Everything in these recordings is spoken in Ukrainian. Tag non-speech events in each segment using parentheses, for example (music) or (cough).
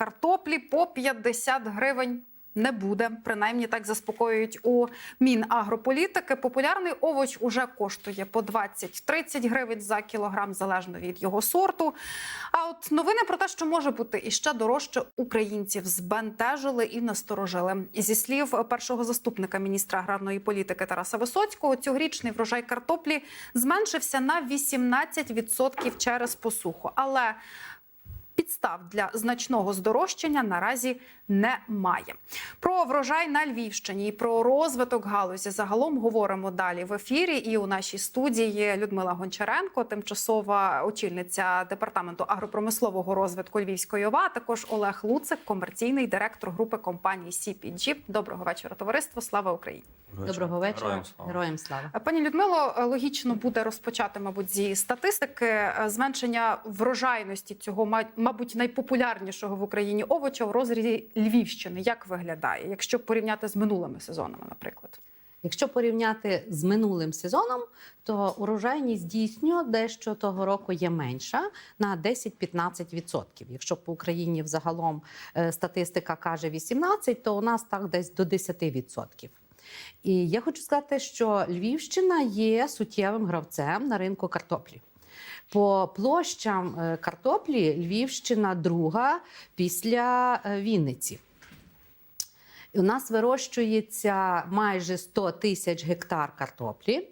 картоплі по 50 гривень. Не буде, принаймні так заспокоюють у Мінагрополітики. Популярний овоч уже коштує по 20-30 гривень за кілограм, залежно від його сорту. А от новини про те, що може бути іще дорожче, українців збентежили і насторожили. Зі слів першого заступника міністра аграрної політики Тараса Висоцького, цьогорічний врожай картоплі зменшився на 18% через посуху. Але Підстав для значного здорожчання наразі немає. Про врожай на Львівщині і про розвиток галузі загалом говоримо далі в ефірі. І у нашій студії Людмила Гончаренко, тимчасова очільниця департаменту агропромислового розвитку Львівської ОВА, також Олег Луцик, комерційний директор групи компанії CPG. Доброго вечора, товариство. Слава Україні! Доброго вечора, Героям слава. героям слава. Пані Людмило, логічно буде розпочати, мабуть, зі статистики зменшення врожайності цього, ма- мабуть, найпопулярнішого в Україні овоча в розрізі Львівщини. Як виглядає, якщо порівняти з минулими сезонами, наприклад? Якщо порівняти з минулим сезоном, то урожайність дійсно дещо того року є менша на 10-15%. Якщо по Україні взагалом е, статистика каже 18%, то у нас так десь до 10%. І я хочу сказати, що Львівщина є суттєвим гравцем на ринку картоплі. По площам е, картоплі Львівщина друга після е, Вінниці. У нас вирощується майже 100 тисяч гектар картоплі,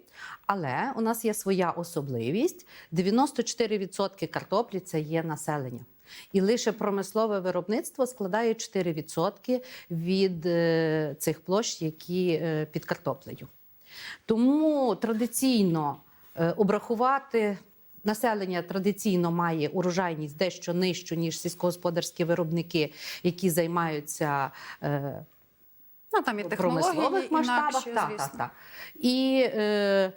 але у нас є своя особливість: 94% картоплі це є населення. І лише промислове виробництво складає 4% від е, цих площ, які під картоплею. Тому традиційно обрахувати населення традиційно має урожайність дещо нижчу, ніж сільськогосподарські виробники, які займаються. е, Ну там і технології промислових масштабах. інакші, Так, так, так. І е,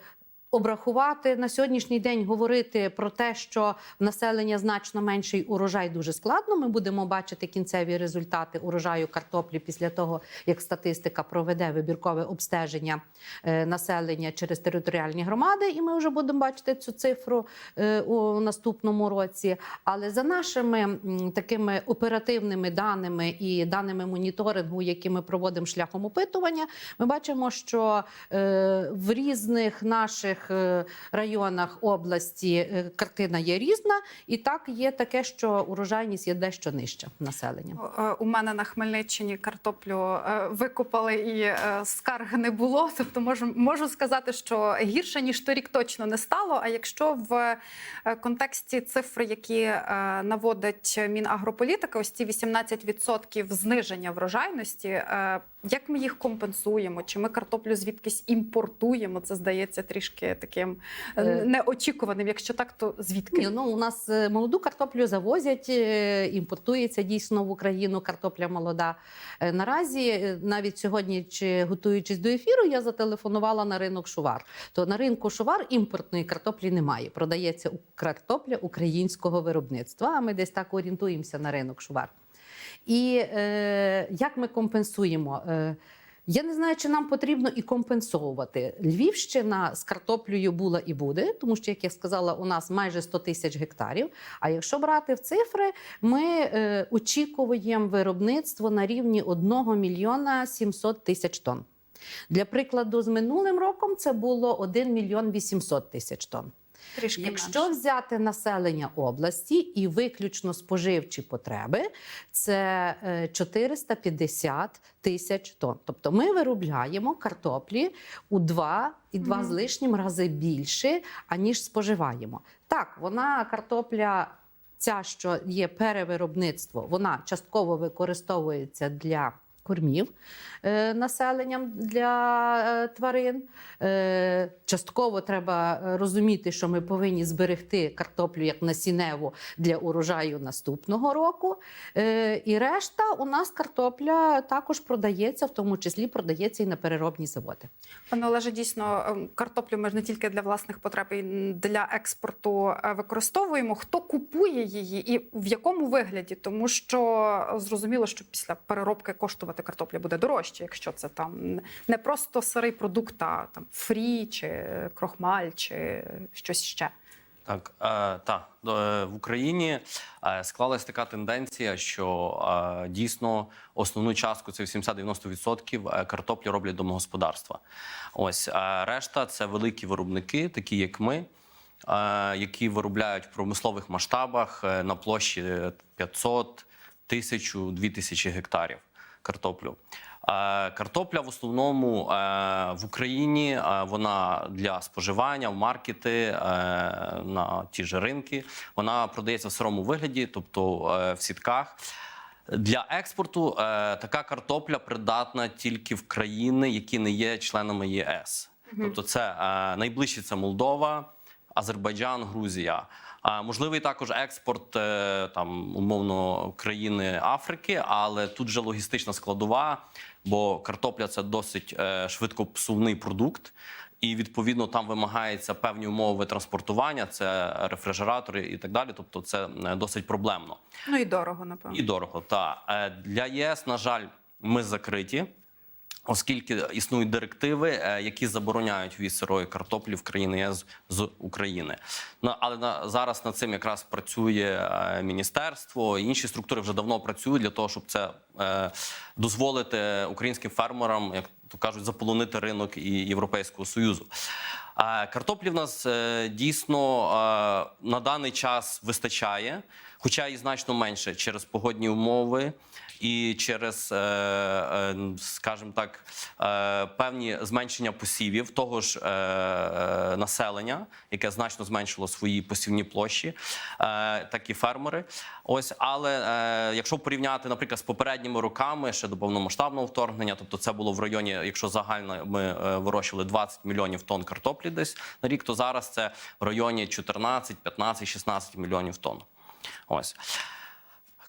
обрахувати на сьогоднішній день говорити про те, що в населення значно менший урожай дуже складно. Ми будемо бачити кінцеві результати урожаю картоплі після того, як статистика проведе вибіркове обстеження е, населення через територіальні громади, і ми вже будемо бачити цю цифру е, у наступному році. Але за нашими такими оперативними даними і даними моніторингу, які ми проводимо шляхом опитування, ми бачимо, що е, в різних наших е, районах області е, картина є різна, і так є таке, що урожайність є дещо нижча населення. Е, У мене на Хмельниччині картоплю викопали і скарг не було. (laughs) Тобто можу, можу сказати, що гірше ніж торік точно не стало. А якщо в контексті цифр, які наводить Мінагрополітика, ось ці 18% зниження врожайності, як ми їх компенсуємо? Чи ми картоплю звідкись імпортуємо? Це здається трішки таким е, Е. неочікуваним. Якщо так, то звідки? Ні, ну у нас е, молоду картоплю завозять, імпортується дійсно в Україну картопля молода. Наразі, навіть сьогодні, чи готуючись до ефіру, я зателефонувала на ринок Шувар. То на ринку Шувар імпортної картоплі немає. Продається картопля українського виробництва. А ми десь так орієнтуємося на ринок Шувар. І е, як ми компенсуємо? Е, я не знаю, чи нам потрібно і компенсовувати. Львівщина з картоплею була і буде, тому що, як я сказала, у нас майже 100 тисяч гектарів. А якщо брати в цифри, ми е, очікуємо виробництво на рівні 1 мільйона 700 тисяч тонн. Для прикладу, з минулим роком це було 1 мільйон 800 тисяч тонн. Трішки Якщо менше. взяти населення області і виключно споживчі потреби, це е, 450 тисяч тонн. Тобто ми виробляємо картоплі у два і два Мгм. з лишнім рази більше, аніж споживаємо. Так, вона картопля. Ця, що є перевиробництво, вона частково використовується для кормів е, населенням для е, тварин. Е, частково треба розуміти, що ми повинні зберегти картоплю як насінневу для урожаю наступного року. І решта у нас картопля також продається, в тому числі продається і на переробні заводи. Пане Олеже, дійсно ем, картоплю ми ж не тільки для власних потреб і для експорту використовуємо. Хто купує її і в якому вигляді? Тому що зрозуміло, що після переробки коштувати картопля буде дорожче, якщо це там не просто сирий продукт, а там фрі чи крохмаль, чи щось ще. Так, е, та, е, в Україні е, склалась така тенденція, що е, дійсно основну частку це 80-90% е, картоплі роблять домогосподарства. Ось е, решта це великі виробники, такі як ми, е, які виробляють в промислових масштабах на площі 500, 1000, 2000 гектарів картоплю. Е, Картопля в основному е, в Україні е, вона для споживання в маркети на ті ж ринки. Вона продається в сирому вигляді, тобто в сітках. Для експорту така картопля придатна тільки в країни, які не є членами ЄС. Тобто, це найближче це Молдова, Азербайджан, Грузія. А можливий також експорт е, там умовно країни Африки, але тут вже логістична складова, бо картопля це досить е, швидкопсувний продукт. І відповідно там вимагається певні умови транспортування, це рефрижератори і так далі. Тобто, це е, досить проблемно Ну і дорого, напевно. і дорого. Та для ЄС, на жаль, ми закриті. Оскільки існують директиви, е, які забороняють ввіз сирої картоплі в країни ЄС з України. Ну, але на зараз над цим якраз працює е, міністерство. Інші структури вже давно працюють для того, щоб це е, дозволити українським фермерам, як то кажуть, заполонити ринок і Європейського союзу. Е, Картоплі в нас дійсно на даний час вистачає, хоча і значно менше через погодні умови і через, е, е, скажімо так, е, певні зменшення посівів того ж населення, яке значно зменшило свої посівні площі, так і фермери. Ось, але якщо порівняти, наприклад, з попередніми роками ще до повномасштабного вторгнення, тобто це було в районі, якщо загально ми вирощували 20 мільйонів тонн картоплі десь на рік, то зараз це в районі 14, 15, 16 мільйонів тонн. Ось.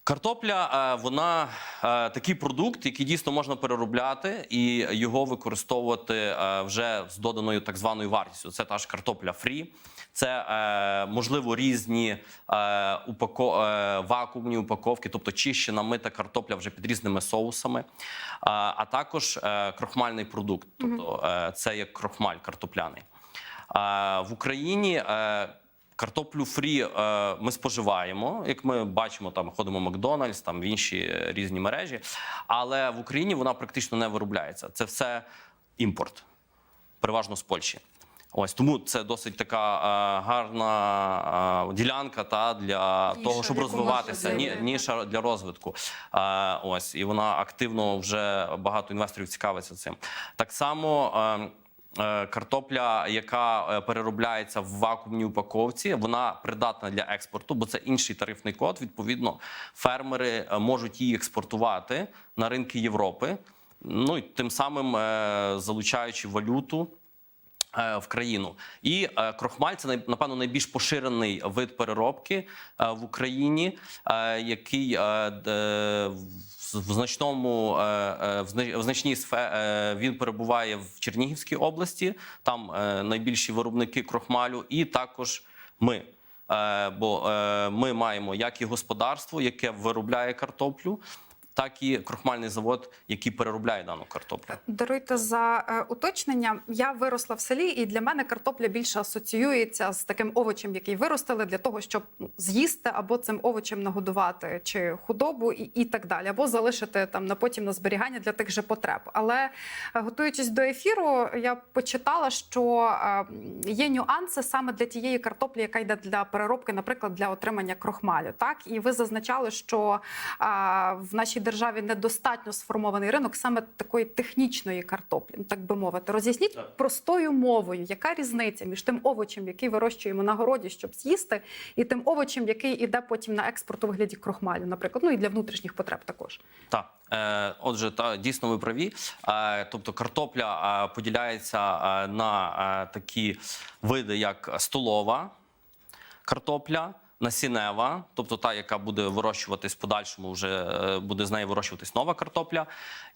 Картопля, е, вона е, такий продукт, який дійсно можна переробляти і його використовувати е, вже з доданою так званою вартістю. Це та ж картопля фрі, це можливо різні упако... вакуумні упаковки, тобто чищена мита картопля вже під різними соусами, а також крохмальний продукт, тобто це як крохмаль картопляний. В Україні картоплю фрі е, ми споживаємо. Як ми бачимо, там ходимо в Макдональдс, там в інші е, різні мережі. Але в Україні вона практично не виробляється. Це все імпорт, переважно з Польщі. Ось тому це досить така е, гарна е, ділянка та для Ніша, того, щоб розвиватися. Ні, ніша для розвитку. Е, ось і вона активно вже багато інвесторів цікавиться цим. Так само. Е, Картопля, яка е, переробляється в вакуумній упаковці, вона придатна для експорту, бо це інший тарифний код. Відповідно, фермери е, можуть її експортувати на ринки Європи. Ну і тим самим залучаючи валюту в країну. І крохмаль це напевно найбільш поширений вид переробки в Україні, який в значному е, е, в значній сфері він перебуває в Чернігівській області. Там е, найбільші виробники крохмалю, і також ми. Е, Бо е, ми маємо як і господарство, яке виробляє картоплю, так і крохмальний завод, який переробляє дану картоплю. Даруйте за е, уточнення. Я виросла в селі, і для мене картопля більше асоціюється з таким овочем, який виростили для того, щоб з'їсти або цим овочем нагодувати чи худобу, і, і так далі, або залишити там на потім на зберігання для тих же потреб. Але е, готуючись до ефіру, я почитала, що е, є нюанси саме для тієї картоплі, яка йде для переробки, наприклад, для отримання крохмалю. Так і ви зазначали, що е, в нашій державі недостатньо сформований ринок саме такої технічної картоплі, ну, так би мовити. Роз'ясніть Так. простою мовою, яка різниця між тим овочем, який вирощуємо на городі, щоб з'їсти, і тим овочем, який іде потім на експорт у вигляді крохмалю, наприклад, ну і для внутрішніх потреб також. Так, е, отже, та дійсно ви праві. Е, тобто картопля е, поділяється на такі види, як столова картопля, насінева, тобто та, яка буде вирощуватись подальшому, вже е, буде з неї вирощуватись нова картопля,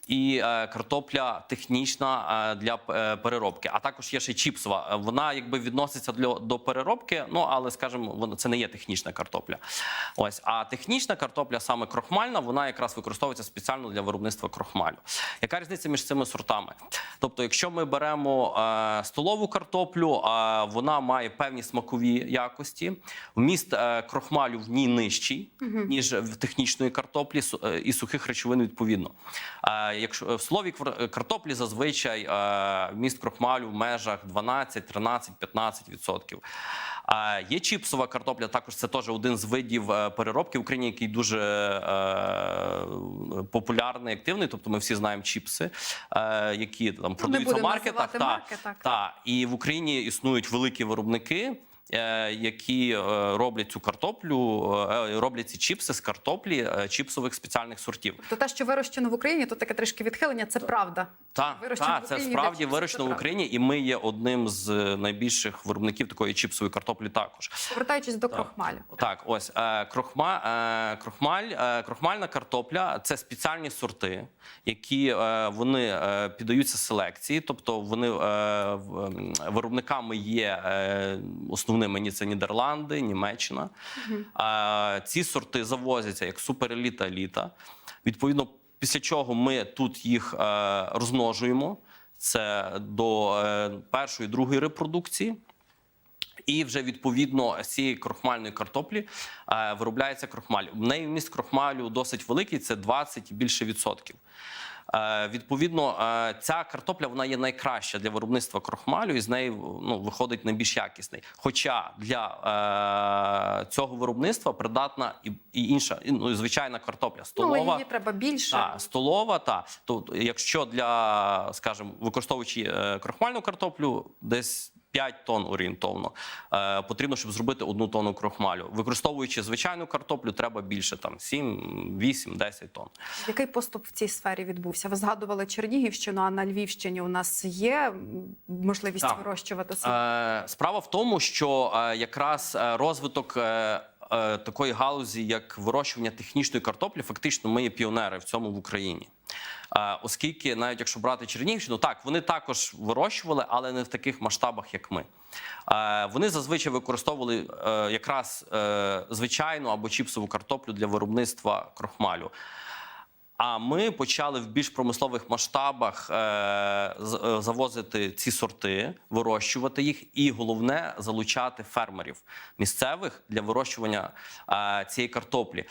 і е, картопля технічна е, для переробки. А також є ще чіпсова. Вона якби відноситься до переробки, ну але скажімо, це не є технічна картопля. Ось, а технічна картопля, саме крохмальна, вона якраз використовується спеціально для виробництва крохмалю. Яка різниця між цими сортами? Тобто, якщо ми беремо столову картоплю, вона має певні смакові якості. Вміст крохмалю в ній нижчий, ніж в технічної картоплі, е, і сухих речовин відповідно. Е, якщо в слові квар- картоплі зазвичай е, вміст крохмалю в межах 12, 13, 15 відсотків. Е, Є чіпсова картопля, також це теж один з видів е, переробки в Україні, який дуже е, популярний, активний. Тобто ми всі знаємо чіпси, е, які там продаються в маркетах. Та, марки, так. та. І в Україні існують великі виробники. Е, Які е, роблять цю картоплю, е, роблять ці чіпси з картоплі чіпсових спеціальних сортів. То те, що вирощено в Україні, то таке трішки відхилення, це правда. Так, та, це справді вирощено в. Україні, і ми є одним з найбільших виробників такої чіпсової картоплі. Також Повертаючись до крохмалю. так, ось крохма, крохмаль, крохмальна картопля це спеціальні сорти, які вони піддаються селекції, тобто вони виробниками є е, основними ні це Нідерланди, Німеччина. Е, ці сорти завозяться як супереліта еліта. Відповідно, після чого ми тут їх е, розмножуємо. Це до е, першої, другої репродукції. І вже відповідно з цієї крохмальної картоплі е, виробляється крохмаль. В неї вміст крохмалю досить великий, це 20 і більше відсотків. Е, відповідно, е, ця картопля вона є найкраща для виробництва крохмалю, і з неї ну, виходить найбільш якісний. Хоча для е, цього виробництва придатна і, інша, і, ну, звичайна картопля Ну, її треба більше. Та, столова, та. То, якщо для, скажімо, використовуючи крохмальну картоплю, десь 5 тонн орієнтовно, е, потрібно, щоб зробити одну тонну крохмалю. Використовуючи звичайну картоплю, треба більше, там 7, 8, 10 тонн. Який поступ в цій сфері відбувся? Ви згадували Чернігівщину, а на Львівщині у нас є можливість Так. вирощувати? Е, справа в тому, що е, якраз е, розвиток е, е, такої галузі, як вирощування технічної картоплі, фактично ми є піонери в цьому в Україні. Е, оскільки, навіть якщо брати Чернігівщину, так вони також вирощували, але не в таких масштабах, як ми. Е, вони зазвичай використовували е, якраз звичайну або чіпсову картоплю для виробництва крохмалю. А ми почали в більш промислових масштабах завозити ці сорти, вирощувати їх, і головне залучати фермерів місцевих для вирощування цієї картоплі.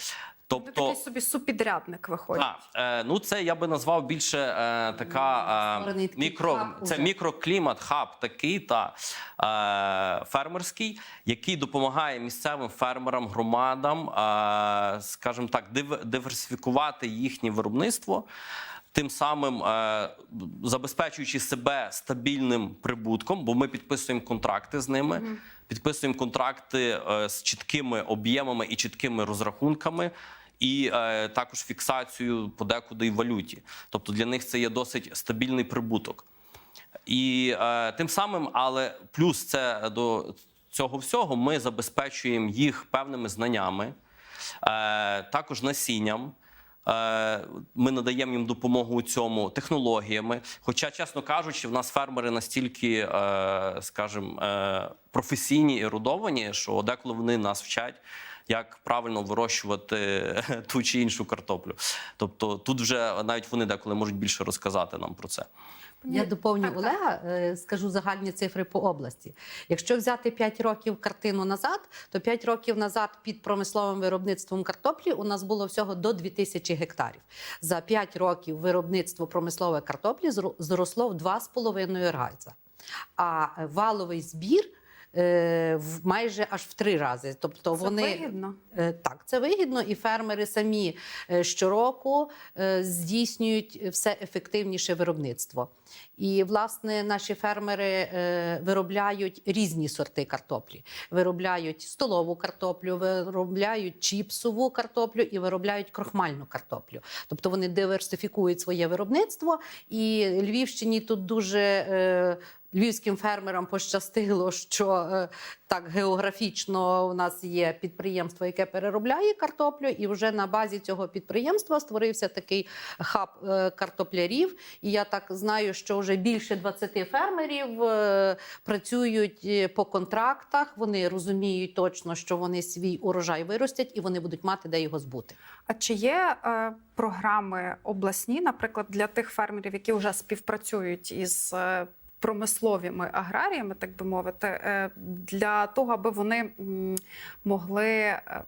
Ви Тобто, такий собі супідрядник виходить. А, е, ну це я би назвав більше е, така е, мікро, це уже. мікроклімат, хаб такий та е, фермерський, який допомагає місцевим фермерам, громадам, е, скажімо так, див, диверсифікувати їхнє виробництво. Тим самим е, забезпечуючи себе стабільним прибутком, бо ми підписуємо контракти з ними, підписуємо контракти е, з чіткими об'ємами і чіткими розрахунками, і е, також фіксацію подекуди і валюті. Тобто для них це є досить стабільний прибуток. І е, тим самим, але плюс це до цього всього ми забезпечуємо їх певними знаннями, е, також насінням. Е, Ми надаємо їм допомогу у цьому технологіями. Хоча, чесно кажучи, в нас фермери настільки, е, скажімо, е, професійні і родовані, що деколи вони нас вчать. Як правильно вирощувати (laughs) ту чи іншу картоплю, тобто тут вже навіть вони деколи можуть більше розказати нам про це. Я доповню. Олега, е, скажу загальні цифри по області. Якщо взяти 5 років картину назад, то 5 років назад під промисловим виробництвом картоплі у нас було всього до 2000 гектарів. За 5 років виробництво промислової картоплі зросло в 2,5 рази. А е, валовий збір в майже аж в три рази. Тобто Це вони вигідно. Е, Так, це вигідно, і фермери самі е, щороку е, здійснюють все ефективніше виробництво. І, власне, наші фермери е, виробляють різні сорти картоплі. Виробляють столову картоплю, виробляють чіпсову картоплю і виробляють крохмальну картоплю. Тобто вони диверсифікують своє виробництво. І Львівщині тут дуже е, львівським фермерам пощастило, що е, так географічно у нас є підприємство, яке переробляє картоплю, і вже на базі цього підприємства створився такий хаб е, картоплярів. І я так знаю, що вже більше 20 фермерів е, працюють по контрактах. Вони розуміють точно, що вони свій урожай виростять і вони будуть мати де його збути. А чи є е, програми обласні, наприклад, для тих фермерів, які вже співпрацюють із промисловими аграріями, так би мовити, е, для того, аби вони могли е,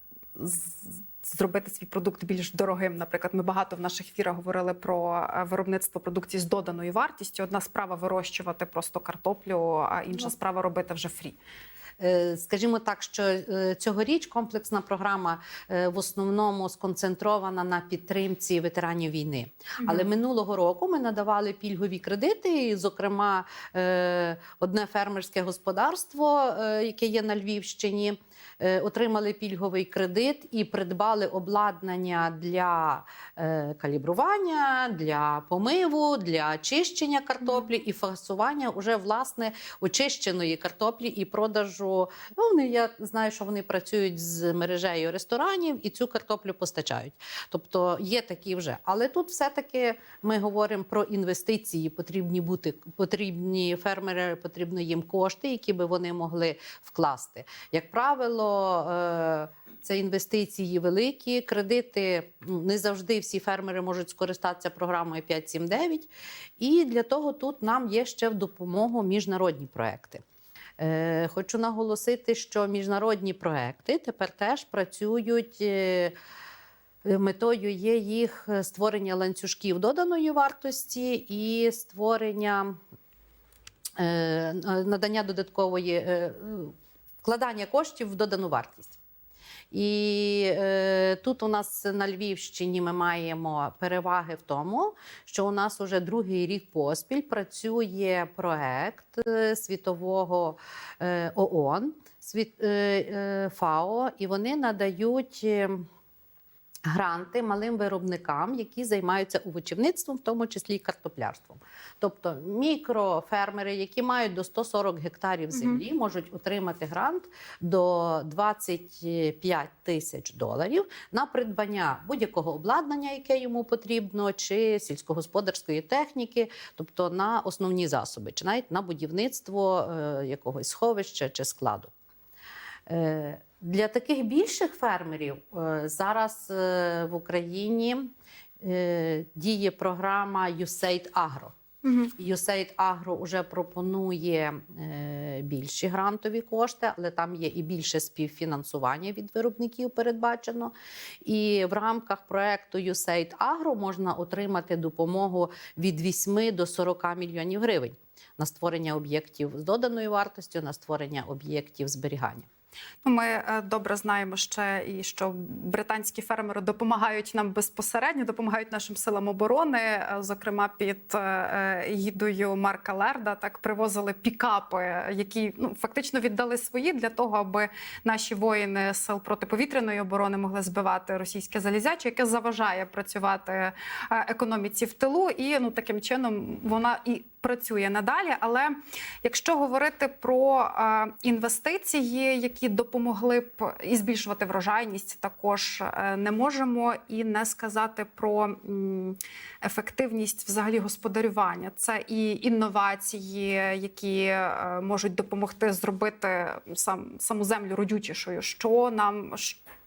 зробити свій продукт більш дорогим? Наприклад, ми багато в наших ефірах говорили про е, виробництво продукції з доданою вартістю. Одна справа вирощувати просто картоплю, а інша Ну. справа робити вже фрі. Е, Скажімо так, що е, цьогоріч комплексна програма е, в основному сконцентрована на підтримці ветеранів війни. Але минулого року ми надавали пільгові кредити. І, зокрема, одне фермерське господарство, яке є на Львівщині, отримали пільговий кредит і придбали обладнання для е, калібрування, для помиву, для чищення картоплі і фасування уже власне очищеної картоплі і продажу. Ну, вони, я знаю, що вони працюють з мережею ресторанів і цю картоплю постачають. Тобто є такі вже. Але тут все-таки ми говоримо про інвестиції. Потрібні бути потрібні фермери, потрібно їм кошти, які би вони могли вкласти. Як правило, е, це інвестиції великі, кредити ну, не завжди всі фермери можуть скористатися програмою 5.7.9. І для того тут нам є ще в допомогу міжнародні проекти. Е, Хочу наголосити, що міжнародні проекти тепер теж працюють. е, Метою є їх створення ланцюжків доданої вартості і створення надання додаткової вкладання коштів в додану вартість. І е, тут у нас на Львівщині ми маємо переваги в тому, що у нас уже другий рік поспіль працює проект е, світового е, ООН, світ, е, е, ФАО, і вони надають. Гранти малим виробникам, які займаються овочівництвом, в тому числі і картоплярством. Тобто мікрофермери, які мають до 140 гектарів землі, можуть отримати грант до 25 тисяч доларів на придбання будь-якого обладнання, яке йому потрібно, чи сільськогосподарської техніки, тобто на основні засоби, чи навіть на будівництво е, якогось сховища чи складу. Е, Для таких більших фермерів е, зараз е, в Україні діє програма USAID Agro. USAID Agro вже пропонує більші грантові кошти, але там є і більше співфінансування від виробників передбачено. І в рамках проекту USAID Agro можна отримати допомогу від 8 до 40 мільйонів гривень на створення об'єктів з доданою вартостю, на створення об'єктів зберігання. Ну, Ми е, добре знаємо ще і що британські фермери допомагають нам безпосередньо, допомагають нашим силам оборони. Е, Зокрема, під е, е, Марка Лерда так привозили пікапи, які ну фактично віддали свої для того, аби наші воїни сил протиповітряної оборони могли збивати російське залізяче, яке заважає працювати економіці в тилу. І ну таким чином вона і працює надалі. Але якщо говорити про е, інвестиції, які допомогли б і збільшувати врожайність, також е, не можемо і не сказати про ефективність взагалі господарювання. Це і інновації, які е, можуть допомогти зробити сам саму землю родючішою. Що нам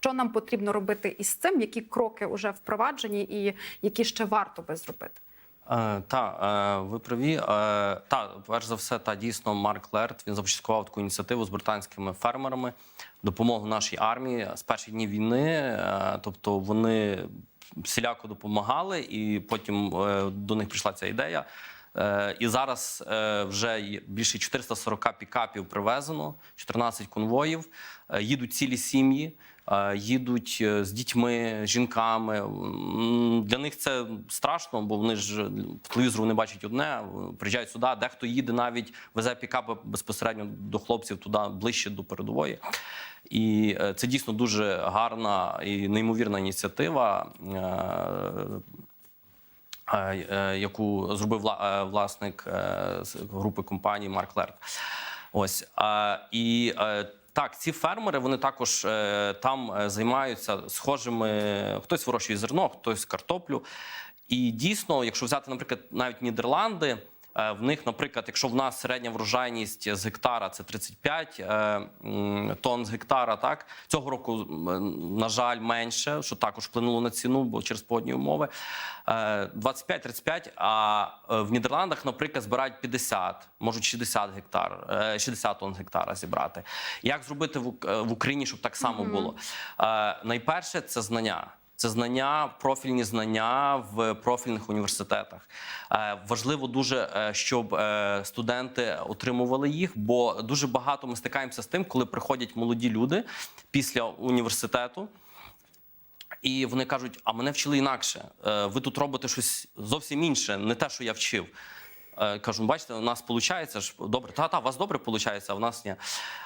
що нам потрібно робити із цим, які кроки вже впроваджені, і які ще варто би зробити. Е, та е, ви праві. Е, та перш за все, та дійсно Марк Лерт він започаткував таку ініціативу з британськими фермерами допомогу нашій армії з перших днів війни. Тобто вони всіляко допомагали, і потім до них прийшла ця ідея. І зараз вже більше 440 пікапів привезено, 14 конвоїв. Їдуть цілі сім'ї, їдуть е, з дітьми, жінками. Для них це страшно, бо вони ж по телевізору не бачать одне, приїжджають сюди. Дехто їде навіть везе пікапи безпосередньо до хлопців туди ближче до передової. І е, це дійсно дуже гарна і неймовірна ініціатива. Е, е, е, яку зробив е, власник е, групи компаній Марк Лерк. Ось е, і е, так, ці фермери вони також е, там е, займаються схожими. Хтось вирощує зерно, хтось картоплю. І дійсно, якщо взяти, наприклад, навіть Нідерланди. Е, В них, наприклад, якщо в нас середня врожайність з гектара це 35 е, тонн з гектара, так цього року, на жаль, менше, що також вплинуло на ціну, бо через погодні умови. Е, 25-35, а е, в Нідерландах, наприклад, збирають 50, можуть 60 гектар, е, 60 тонн з гектара зібрати. Як зробити в Ук- в Україні, щоб так само було? Найперше це знання. Це знання, профільні знання в профільних університетах. Е, Важливо дуже, е, щоб е, студенти отримували їх, бо дуже багато ми стикаємося з тим, коли приходять молоді люди після університету. І вони кажуть: а мене вчили інакше. Ви тут робите щось зовсім інше, не те, що я вчив. Е, Кажу, «Ну, бачите, у нас виходить ж добре. Та, та, у вас добре виходить, а у нас ні.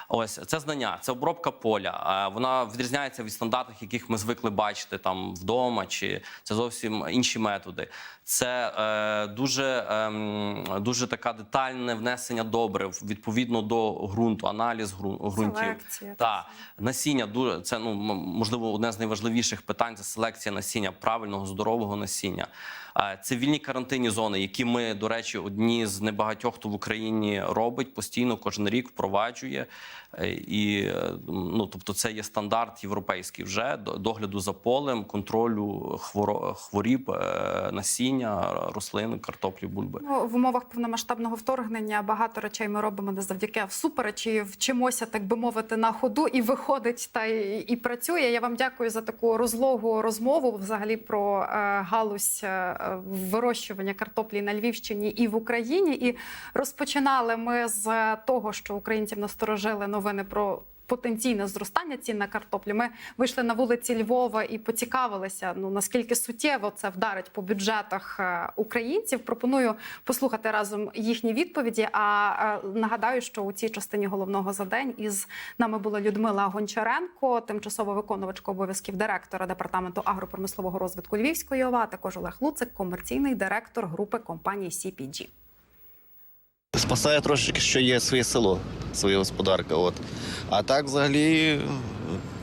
Ось це знання, це обробка поля. Е, Вона відрізняється від стандартів, яких ми звикли бачити там вдома, чи це зовсім інші методи. Це е, дуже, ем, дуже така детальне внесення добрив відповідно до ґрунту, аналіз ґрунтів. Селекція, Так, насіння дуже це ну можливо одне з найважливіших питань це селекція насіння, правильного здорового насіння. Е, Це вільні карантинні зони, які ми, до речі, одні з небагатьох, хто в Україні робить постійно, кожен рік впроваджує. Е, І е, ну тобто, це є стандарт європейський вже до- догляду за полем, контролю хворо, хворіб, е, насіння, рослин, картоплі, бульби. Ну, в умовах повномасштабного вторгнення багато речей ми робимо не завдяки всупереч вчимося, так би мовити, на ходу і виходить та і, і працює. Я вам дякую за таку розлогу розмову взагалі про е, галузь е, вирощування картоплі на Львівщині і в Україні. І розпочинали ми з того, що українців насторожили новини про. Потенційне зростання цін на картоплю. Ми вийшли на вулиці Львова і поцікавилися, ну наскільки суттєво це вдарить по бюджетах е, українців. Пропоную послухати разом їхні відповіді. А е, нагадаю, що у цій частині головного за день із нами була Людмила Гончаренко, тимчасово виконувачка обов'язків директора департаменту агропромислового розвитку Львівської ОВА, а також Олег Луцик, комерційний директор групи компанії CPG. Спасає трошечки, що є своє село, своя господарка. От. А так взагалі е,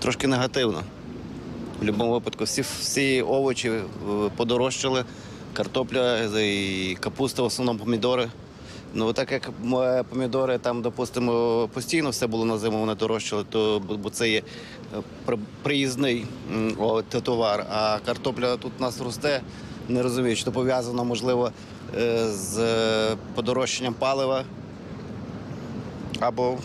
трошки негативно. В будь-якому випадку всі, всі овочі е, подорожчали, картопля і капуста, в основному помідори. Ну, так як е, помідори там, допустимо, постійно все було на зиму, вони дорожчали, то бо це є е, приїзний товар. А картопля тут у нас росте. Не розумію, то пов'язано, можливо, е, з е, подорожчанням палива або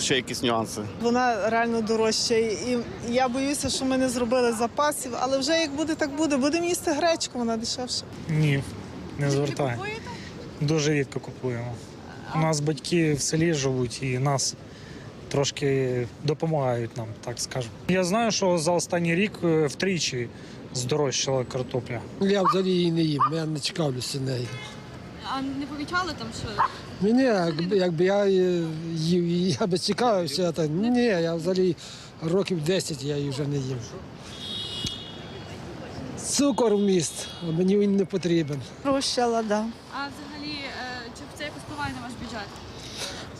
ще якісь нюанси. Вона реально дорожча. І я боюся, що ми не зробили запасів, але вже як буде, так буде. Будемо їсти гречку, вона дешевша. Ні, не звертаю. Дуже рідко купуємо. У нас батьки в селі живуть і нас трошки допомагають нам, так скажемо. Я знаю, що за останній рік е, втричі здорожчала картопля. Я взагалі її не їм, я не цікавлюся нею. А не помічали там, що Мені, якби, якби я е, їв, її, я би цікавився, а так ні, я взагалі років 10 я її вже не їм. Цукор вміст, а мені він не потрібен. Прощала, да. а взагалі е, чи це якось впливає на ваш бюджет?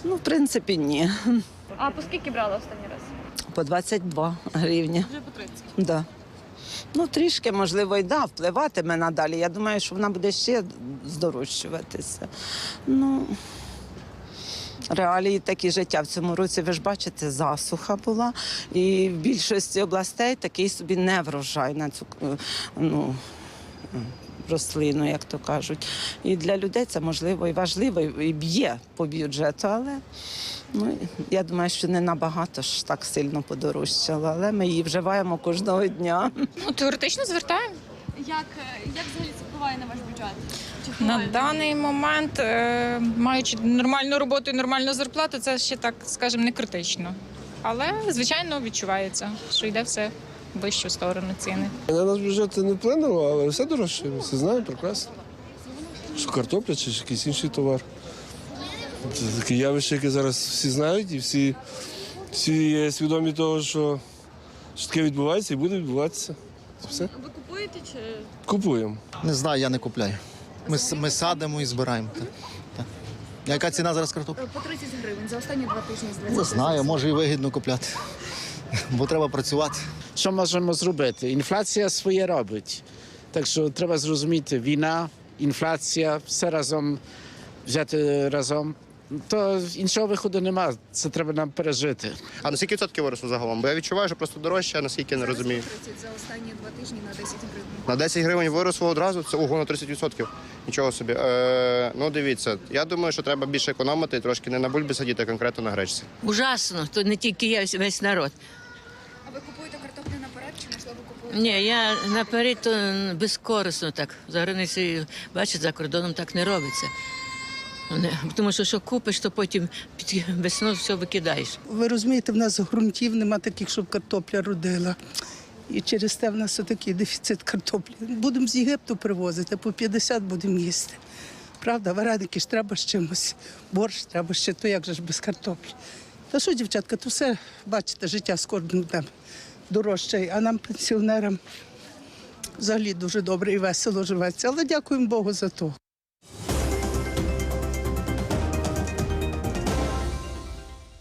Ну, в принципі, ні. А по скільки брали останній раз? По 22 гривні. Вже по 30. Да. Ну, трішки, можливо, і да, впливатиме надалі. Я думаю, що вона буде ще здорожчуватися. Ну, реалії такі життя. В цьому році, ви ж бачите, засуха була. І в більшості областей такий собі неврожай на цю е, ну, рослину, як то кажуть. І для людей це можливо і важливо, і б'є по бюджету, але ну, я думаю, що не набагато ж так сильно подорожчало, але ми її вживаємо кожного дня. Ну, теоретично звертаємо. Як, е, як взагалі це впливає на ваш бюджет? Чи На даний момент, е, маючи нормальну роботу і нормальну зарплату, це ще так, скажімо, не критично. Але, звичайно, відчувається, що йде все в вищу сторону ціни. На наш бюджет не вплинуло, але все дорожче. Все знаємо прекрасно. Що картопля чи якийсь інший товар. Це таке явище, яке зараз всі знають, і всі, всі є свідомі того, що, що таке відбувається і буде відбуватися. Це Все. Ви купуєте чи Купуємо. Не знаю, я не купляю. Ми, ми садимо і збираємо. Так. Так. Яка ціна зараз картоплі? По 30 гривень за останні два тижні з Не знаю, може і вигідно купляти. (laughs) Бо треба працювати. Що можемо зробити? Інфляція своє робить. Так що треба зрозуміти, війна, інфляція, все разом взяти разом. То іншого виходу нема. Це треба нам пережити. А на скільки відсотків виросло загалом? Бо я відчуваю, що просто дорожче, а наскільки я не розумію. 30 за останні два тижні на 10 гривень. На 10 гривень виросло одразу, це ого на 30%. Нічого собі. Е, ну дивіться, я думаю, що треба більше економити і трошки не на бульбі сидіти, а конкретно на гречці. Ужасно, то не тільки я, весь народ. А ви купуєте картоплю наперед чи можливо купуєте? Ні, я наперед то безкорисно так. За границею, бачите, за кордоном так не робиться. Тому що що купиш, то потім під весну все викидаєш. Ви розумієте, в нас ґрунтів нема таких, щоб картопля родила. І через те в нас такий дефіцит картоплі. Будемо з Єгипту привозити, по 50 будемо їсти. Правда, вареники ж треба з чимось. Борщ треба ще, то як же ж без картоплі. Та що, дівчатка, то все, бачите, життя з кожним днем дорожче, а нам, пенсіонерам, взагалі дуже добре і весело живеться. Але дякуємо Богу за то.